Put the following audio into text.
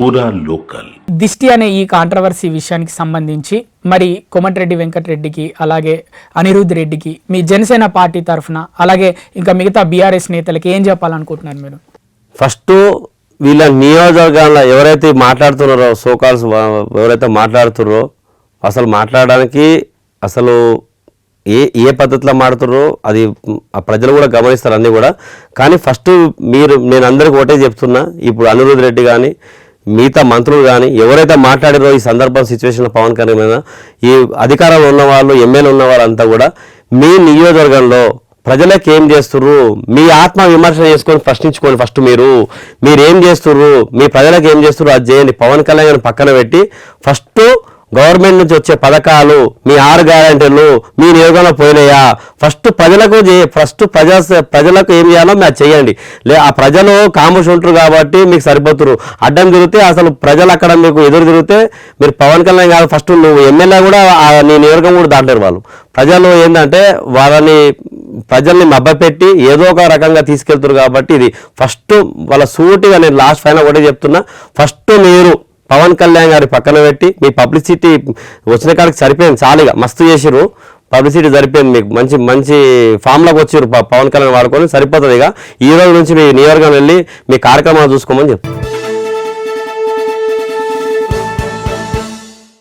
పూరా లోకల్. దిష్టి అనే ఈ కాంట్రవర్సీ విషయానికి సంబంధించి మరి కోమటిరెడ్డి వెంకటరెడ్డికి అలాగే అనిరుద్ రెడ్డికి మీ జనసేన పార్టీ తరఫున అలాగే ఇంకా మిగతా బీఆర్ఎస్ నేతలకి ఏం చెప్పాలనుకుంటున్నారు మీరు? ఫస్ట్ వీళ్ళ నియోజకవర్గాల్లో ఎవరైతే మాట్లాడుతున్నారో సోకాల్స్ ఎవరైతే మాట్లాడుతున్నారో అసలు మాట్లాడడానికి అసలు ఏ ఏ పద్ధతిలో మాడుతున్నారో అది ఆ ప్రజలు కూడా గమనిస్తారు అన్నీ కూడా. కానీ ఫస్ట్ మీరు నేను అందరికీ ఒకటే చెప్తున్నా ఇప్పుడు అనిరుద్ రెడ్డి కానీ మిగతా మంత్రులు కానీ ఎవరైతే మాట్లాడారో ఈ సందర్భం సిచ్యువేషన్లో పవన్ కళ్యాణ్ మీద ఈ అధికారంలో ఉన్న వాళ్ళు ఎమ్మెల్యే ఉన్న వాళ్ళంతా కూడా మీ నియోజకవర్గంలో ప్రజలకు ఏం చేస్తుర్రు? మీ ఆత్మ విమర్శ చేసుకొని ప్రశ్నించుకోండి ఫస్ట్ మీరు. మీరేం చేస్తుర్రు? మీ ప్రజలకు ఏం చేస్తుర్రు? అది చేయండి. పవన్ కళ్యాణ్ పక్కన పెట్టి ఫస్ట్ గవర్నమెంట్ నుంచి వచ్చే పథకాలు మీ ఆరు గ్యారంటీలు మీ నియోగంలో పోయినాయా? ఫస్ట్ ప్రజలకు చే- ఫస్ట్ ప్రజా ప్రజలకు ఏం చేయాలో మీరు చేయండి. లే ఆ ప్రజలు కాముష్ ఉంటారు కాబట్టి మీకు సరిపోతురు. అడ్డం తిరిగితే అసలు ప్రజలు అక్కడ మీకు ఎదురు తిరిగితే మీరు పవన్ కళ్యాణ్ కాదు ఫస్ట్ నువ్వు ఎమ్మెల్యే కూడా నీ నియోజకం కూడా దాటలేరు వాళ్ళు. ప్రజలు ఏంటంటే వాళ్ళని ప్రజల్ని మబ్బపెట్టి ఏదో ఒక రకంగా తీసుకెళ్తారు కాబట్టి ఇది ఫస్ట్ వాళ్ళ సూటిగా నేను లాస్ట్ ఫైనల్ ఒకటే చెప్తున్నా. ఫస్ట్ మీరు పవన్ కళ్యాణ్ గారి పక్కన పెట్టి మీ పబ్లిసిటీ వచ్చిన కాడికి సరిపోయింది చాలుగా. మస్తు చేసిరు పబ్లిసిటీ సరిపోయింది మీకు. మంచి మంచి ఫామ్లోకి వచ్చిర్రు పవన్ కళ్యాణ్ వాడుకొని సరిపోతుంది ఇక. ఈ రోజు నుంచి మీ నియోజకవర్గం వెళ్ళి మీ కార్యక్రమాలు చూసుకోమని చెప్తాను